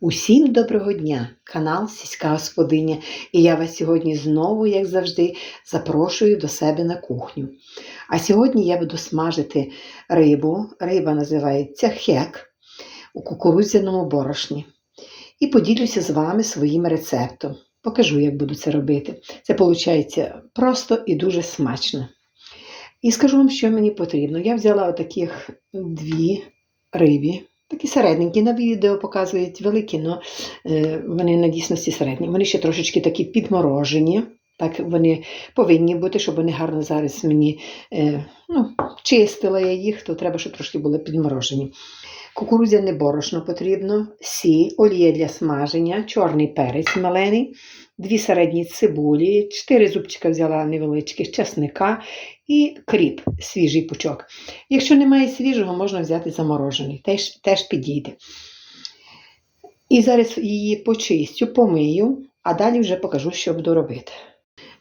Усім доброго дня! Канал Сільська Господиня. І я вас сьогодні знову, як завжди, запрошую до себе на кухню. А сьогодні я буду смажити рибу. Риба називається хек у кукурудзяному борошні. І поділюся з вами своїм рецептом. Покажу, як буду це робити. Це виходить просто і дуже смачно. І скажу вам, що мені потрібно. Я взяла отаких дві рибі. Такі середненькі, на відео показують великі, але вони на дійсності середні. Вони ще трошечки такі підморожені. Так вони повинні бути, щоб вони гарно зараз мені е, ну, чистила я їх, то треба, щоб трошки були підморожені. Кукурудзяне борошно потрібно, сіль, олія для смаження, чорний перець малений, дві середні цибулі, чотири зубчика взяла невеличких чесника і кріп, свіжий пучок. Якщо немає свіжого, можна взяти заморожений, теж, теж підійде. І зараз її почистю, помию, а далі вже покажу, що буду робити.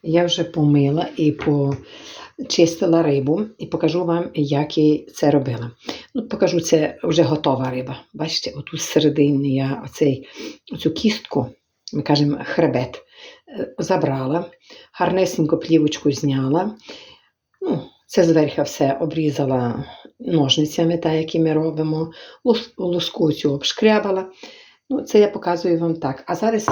Я вже помила і почистила рибу, і покажу вам, як я це робила. Ну, Покажу, це вже готова риба. Бачите, отут всередині я оцей, оцю кістку, ми кажемо хребет, забрала, гарнесенько плівочку зняла. Ну, Це зверху все обрізала ножницями, так, які ми робимо, луску цю обшкрябала. Ну, Це я показую вам так. А зараз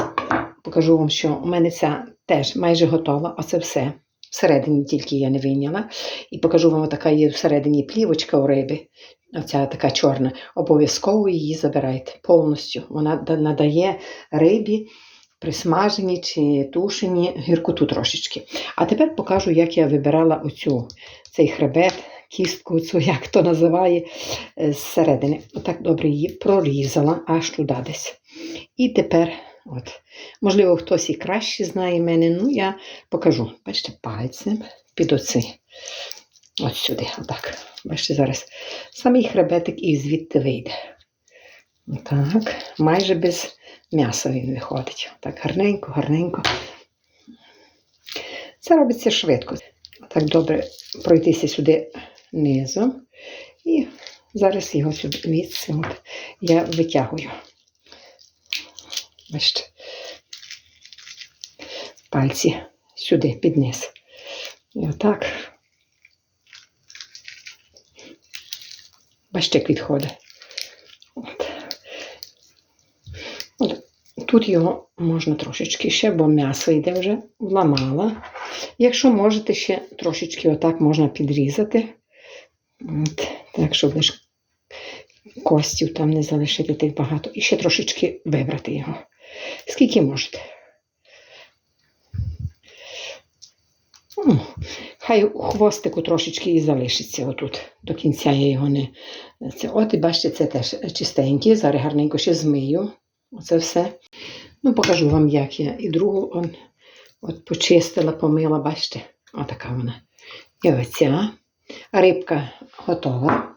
покажу вам, що у мене ця теж майже готова. Оце все. Всередині тільки я не вийняла. І покажу вам, така є всередині плівочка у риби. Оця така чорна. Обов'язково її забирайте повністю. Вона надає рибі присмажені чи тушені гіркоту трошечки. А тепер покажу, як я вибирала оцю, цей хребет, кістку, цю, як то називає, зсередини. Отак добре її прорізала аж туди десь. І тепер, от, можливо, хтось і краще знає мене, ну я покажу. Бачите, пальцем під оцей. Ось сюди, отак. Бачите, зараз самий хребетик і звідти вийде. Так, майже без м'яса він виходить. Так, гарненько, гарненько. Це робиться швидко. Так добре пройтися сюди низом. І зараз його сюди звідси от я витягую. Бачите, пальці сюди під. І отак. Бачите, як відходить. От. Тут його можна трошечки ще, бо м'ясо йде вже вламала. Якщо можете, ще трошечки отак можна підрізати. От. Так, щоб лише костів там не залишити тих багато. І ще трошечки вибрати його. Скільки можете. Хай хвостику трошечки і залишиться отут. До кінця я його не. Це. От і бачите, це теж чистенькі. Зараз гарненько ще змию. Оце все. Ну, покажу вам, як я. І другу он, от почистила, помила, бачите, отака вона. І оця. Рибка готова.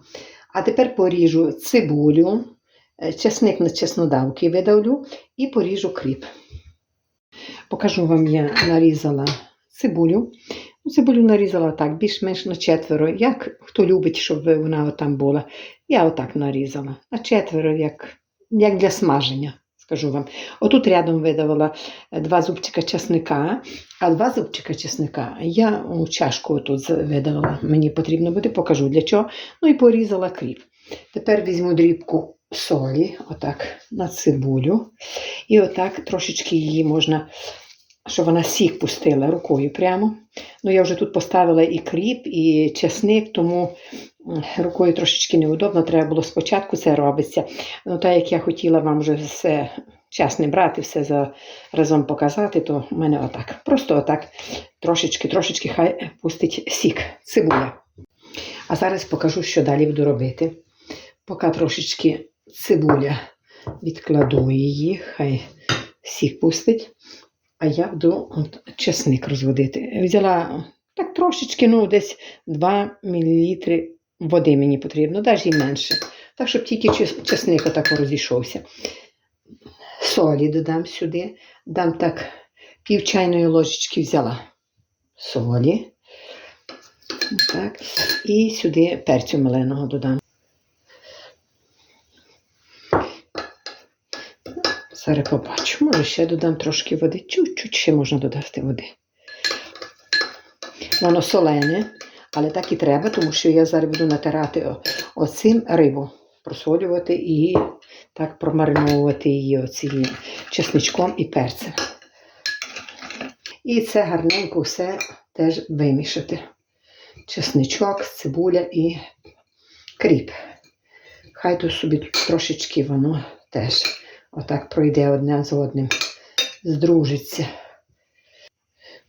А тепер поріжу цибулю, чесник на чеснодавки видавлю і поріжу кріп. Покажу вам, я нарізала цибулю. Ну, Цибулю нарізала так, більш-менш на четверо. Як хто любить, щоб вона там була. Я отак нарізала. На четверо, як як для смаження, скажу вам. Отут рядом видавала два зубчика чесника, а два зубчика чесника я у чашку тут видавала. Мені потрібно буде, покажу для чого. Ну і порізала кріп. Тепер візьму дрібку солі, отак, на цибулю. І отак трошечки її можна що вона сік пустила рукою прямо. Ну, я вже тут поставила і кріп, і чесник, тому рукою трошечки неудобно, треба було спочатку це робиться. Ну, так як я хотіла вам вже все час не брати, все за разом показати, то в мене отак. Просто отак трошечки, трошечки хай пустить сік, цибуля. А зараз покажу, що далі буду робити. Поки трошечки цибуля відкладу її, хай сік пустить. А я буду от, чесник розводити. Взяла так трошечки, ну, десь 2 мл води мені потрібно, навіть і менше. Так, щоб тільки чесник отак розійшовся. Солі додам сюди, дам так пів чайної ложечки взяла солі. Так. І сюди перцю меленого додам. Зараз побачу. Може, ще додам трошки води. Чуть-чуть ще можна додати води. Воно солене, але так і треба, тому що я зараз буду натирати оцим рибу, просолювати і так промариновувати її оцим чесничком і перцем. І це гарненько все теж вимішати. Чесничок, цибуля і кріп. Хай тут собі трошечки воно теж отак пройде одне з одним, здружиться.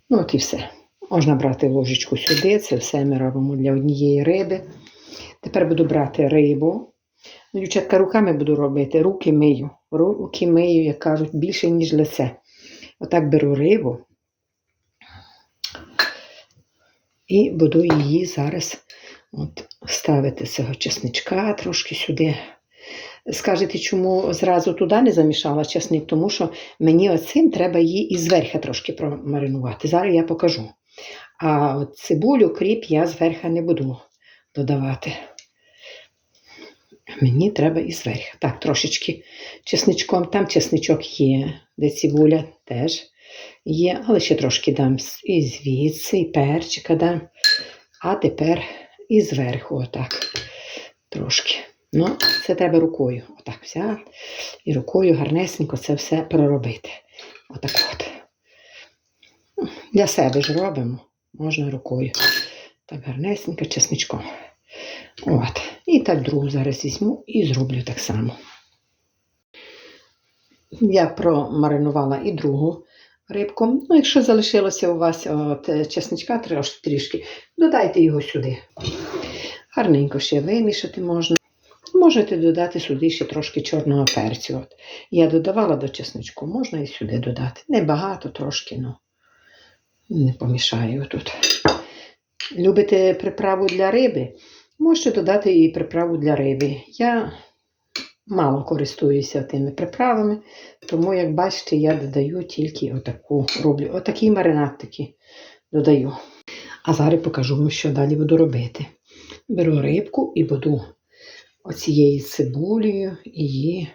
Ну, от і все. Можна брати ложечку сюди, це все ми робимо для однієї риби. Тепер буду брати рибу. Ну, Дівчатка, руками буду робити, руки мию. Руки мию, як кажуть, більше, ніж лице. Отак беру рибу і буду її зараз от, ставити цього чесничка трошки сюди. Скажете, чому зразу туди не замішала чесник? Тому що мені оцим треба її і зверху трошки промаринувати. Зараз я покажу. А от цибулю, кріп я зверху не буду додавати. Мені треба і зверху. Так, трошечки чесничком. Там чесничок є, де цибуля теж є, але ще трошки дам і звідси, і перчика дам. А тепер і зверху, отак. Трошки. Ну, це треба рукою. Отак взяти. І рукою гарнесенько це все проробити. Отак от. Ну, Для себе ж робимо. Можна рукою. Так гарнесенько, чесничком. От. І так другу зараз візьму і зроблю так само. Я промаринувала і другу рибку. Ну, якщо залишилося у вас от, чесничка трішки, додайте його сюди. Гарненько ще вимішати можна. Можете додати сюди ще трошки чорного перцю. От. Я додавала до чесничку, можна і сюди додати. Небагато трошки, ну не помішаю тут. Любите приправу для риби? Можете додати і приправу для риби. Я мало користуюся тими приправами, тому, як бачите, я додаю тільки отаку роблю. Отакий маринад такий додаю. А зараз покажу вам, що далі буду робити. Беру рибку і буду оцією цибулею її,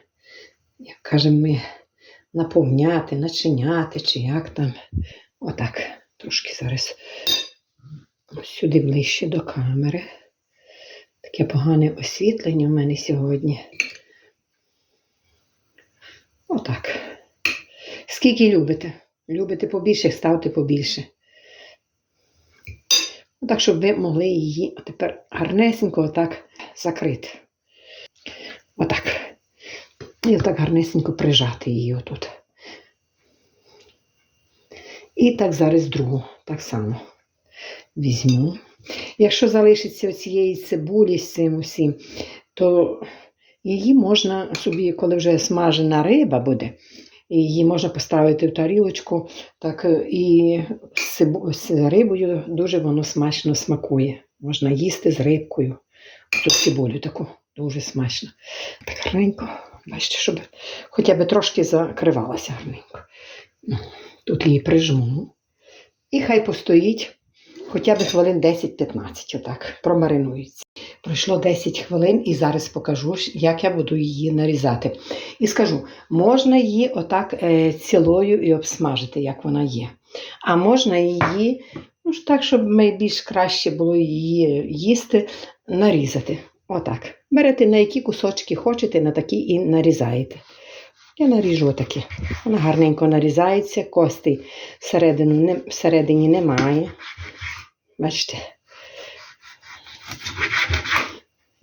як кажемо ми, наповняти, начиняти, чи як там. Отак. Трошки зараз сюди ближче до камери. Таке погане освітлення в мене сьогодні. Отак. Скільки любите? Любите побільше, ставте побільше. Отак, щоб ви могли її тепер гарнесенько отак закрити. Отак. І отак гарнесенько прижати її отут. І так зараз другу, так само візьму. Якщо залишиться цієї цибулі з цим усім, то її можна собі, коли вже смажена риба буде, її можна поставити в тарілочку, так і з, рибою дуже воно смачно смакує. Можна їсти з рибкою. Ту цибулю таку дуже смачно. Так гарненько, бачите, щоб хоча б трошки закривалася гарненько. Ну, Тут її прижму. І хай постоїть хоча б хвилин 10-15, отак, промаринується. Пройшло 10 хвилин і зараз покажу, як я буду її нарізати. І скажу, можна її отак е, цілою і обсмажити, як вона є. А можна її, ну так, щоб найбільш краще було її їсти, нарізати. Отак. Берете на які кусочки хочете, на такі і нарізаєте. Я наріжу отакі. Вона гарненько нарізається, костей всередину всередині немає. Бачите?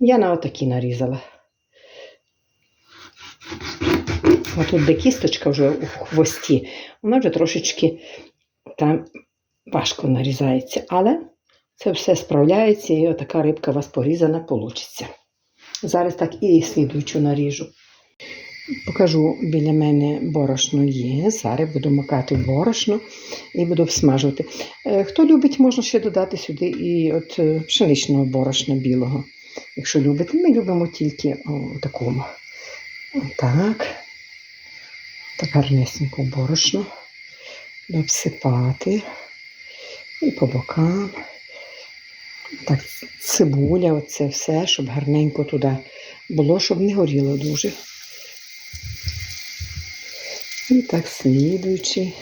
Я на отакі нарізала. А тут де кісточка вже у хвості, вона вже трошечки там важко нарізається, але це все справляється і отака рибка у вас порізана получиться. Зараз так і слідуючу наріжу. Покажу, біля мене борошно є. Зараз буду макати борошно і буду всмажувати. Е, Хто любить, можна ще додати сюди і от е, пшеничного борошна білого. Якщо любите, ми любимо тільки о, такому. Так. Так гарнесенько борошно. Обсипати. І по бокам. Так, цибуля, оце все, щоб гарненько туди було, щоб не горіло дуже. І так слідуючи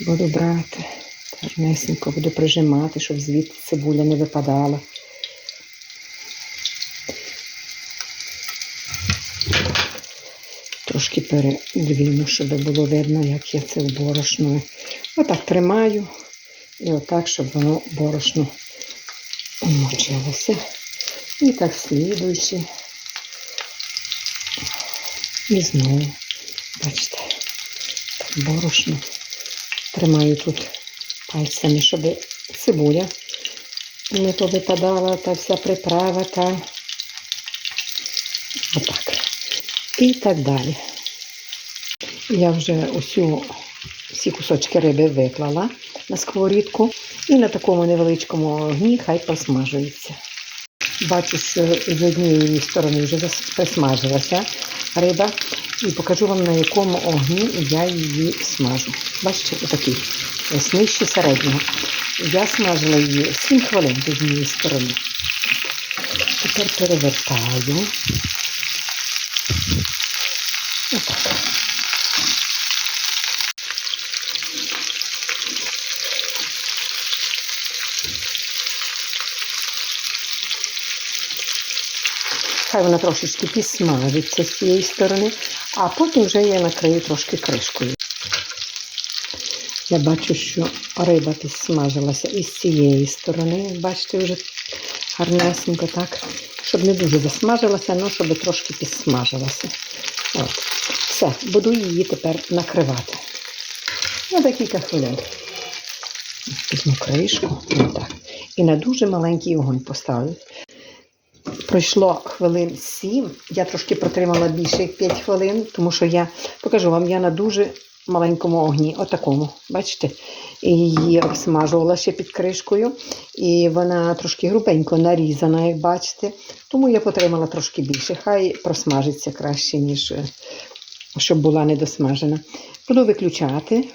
буду брати. Гарнесенько буду прижимати, щоб звідти цибуля не випадала. Трошки передвіну, щоб було видно, як я це в борошно. Отак тримаю. І отак, щоб воно борошно умочилося. І так слідуючи. І знову, бачите, так борошно. Тримаю тут пальцями, щоб цибуля не повипадала та вся приправа та отак. І так далі. Я вже усю, всі кусочки риби виклала на сковорідку і на такому невеличкому огні хай просмажується. Бачу, що з однієї сторони вже присмажилася риба. І покажу вам, на якому огні я її смажу. Бачите, отакий, ось нижче середнього. Я смажила її 7 хвилин з однієї сторони. Тепер перевертаю. Хай вона трошечки підсмажиться з цієї сторони, а потім вже я накрию трошки кришкою. Я бачу, що риба підсмажилася і з цієї сторони. Бачите, вже гарнесенько так. Щоб не дуже засмажилася, але щоб трошки підсмажилася. От. Все, буду її тепер накривати. На декілька хвилин. Візьму кришку. І на дуже маленький огонь поставлю. Пройшло хвилин 7. Я трошки протримала більше 5 хвилин, тому що я покажу вам, я на дуже маленькому огні, отакому, бачите, і її обсмажувала ще під кришкою. І вона трошки грубенько нарізана, як бачите. Тому я потримала трошки більше. Хай просмажиться краще, ніж е, щоб була недосмажена. Буду виключати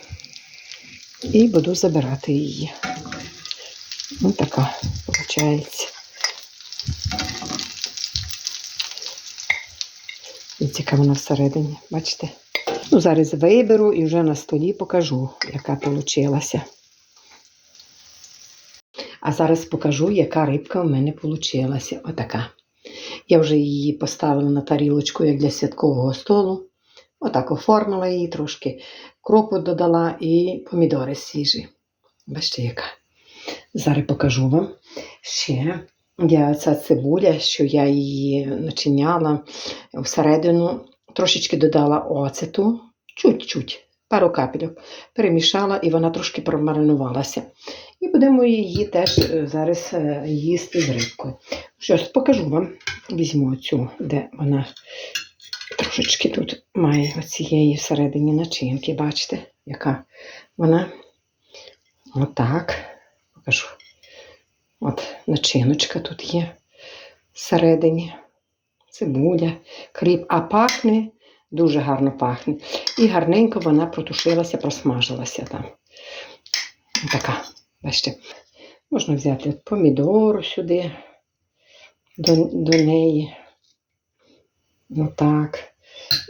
і буду забирати її. Ось така виходить. Ось яка вона всередині, бачите? Ну, зараз виберу і вже на столі покажу, яка вийшла. А зараз покажу, яка рибка в мене вийшла. Отака. Я вже її поставила на тарілочку, як для святкового столу. Отак оформила її, трошки кропу додала і помідори свіжі. Бачите, яка. Зараз покажу вам ще. Я ця цибуля, що я її начиняла всередину, трошечки додала оцету, чуть-чуть, пару капельок, перемішала і вона трошки промаринувалася. І будемо її теж е, зараз е, їсти з рибкою. Що ж, покажу вам. Візьму цю, де вона трошечки тут має оцієї всередині начинки. Бачите, яка вона отак. Покажу. От начиночка тут є всередині. Цибуля, кріп, а пахне, дуже гарно пахне. І гарненько вона протушилася, просмажилася там. Така, бачите, можна взяти от помідор сюди, до, до неї. Отак.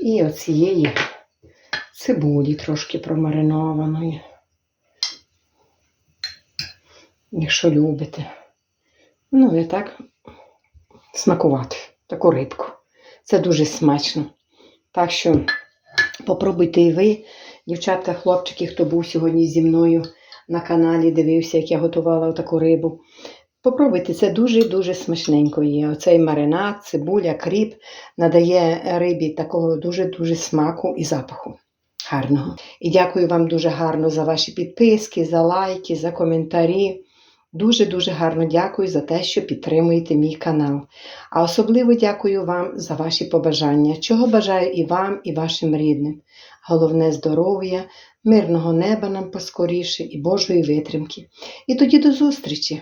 І оцієї цибулі трошки промаринованої. Якщо любите. Ну, і так смакувати таку рибку. Це дуже смачно. Так що попробуйте і ви, дівчатка, хлопчики, хто був сьогодні зі мною на каналі, дивився, як я готувала таку рибу. Попробуйте, це дуже-дуже смачненько є. Оцей маринад, цибуля, кріп надає рибі такого дуже-дуже смаку і запаху. Гарного. І дякую вам дуже гарно за ваші підписки, за лайки, за коментарі. Дуже-дуже гарно дякую за те, що підтримуєте мій канал. А особливо дякую вам за ваші побажання, чого бажаю і вам, і вашим рідним. Головне здоров'я, мирного неба нам поскоріше і Божої витримки. І тоді до зустрічі!